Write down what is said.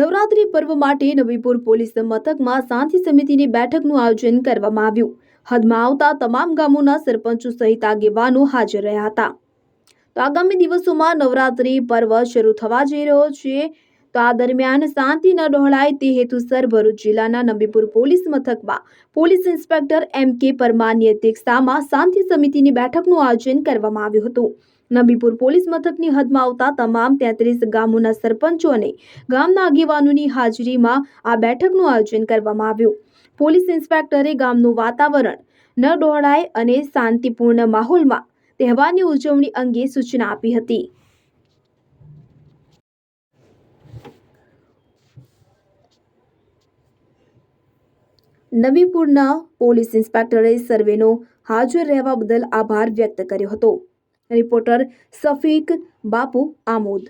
પર્વ માટે નવીપુર પોલીસ મથકમાં શાંતિ સમિતિની બેઠકનું આયોજન કરવામાં આવ્યું. હદમાં આવતા તમામ ગામોના સરપંચો સહિત આગેવાનો હાજર રહ્યા હતા. તો આગામી દિવસોમાં નવરાત્રી પર્વ શરૂ થવા જઈ રહ્યો છે. તો આ દરમિયાન શાંતિ ન ડહોળાય તે હેતુસર ભરૂચ જિલ્લાના નબીપુર પોલીસ મથકમાં પોલીસ ઇન્સ્પેક્ટર એમ કે પરમારની અધ્યક્ષતામાં શાંતિ સમિતિની બેઠકનું આયોજન કરવામાં આવ્યું હતું. નબીપુર પોલીસ મથકની હદમાં આવતા તમામ તેત્રીસ ગામોના સરપંચો અને ગામના આગેવાનોની હાજરીમાં આ બેઠકનું આયોજન કરવામાં આવ્યું. પોલીસ ઇન્સ્પેક્ટરે ગામનું વાતાવરણ ન ડોળાય અને શાંતિપૂર્ણ માહોલમાં તહેવારની ઉજવણી અંગે સૂચના આપી હતી. નવીપુરના પોલીસ ઇન્સ્પેક્ટરે સર્વેનો હાજર રહેવા બદલ આભાર વ્યક્ત કર્યો હતો. રિપોર્ટર સફીક બાપુ આમોદ.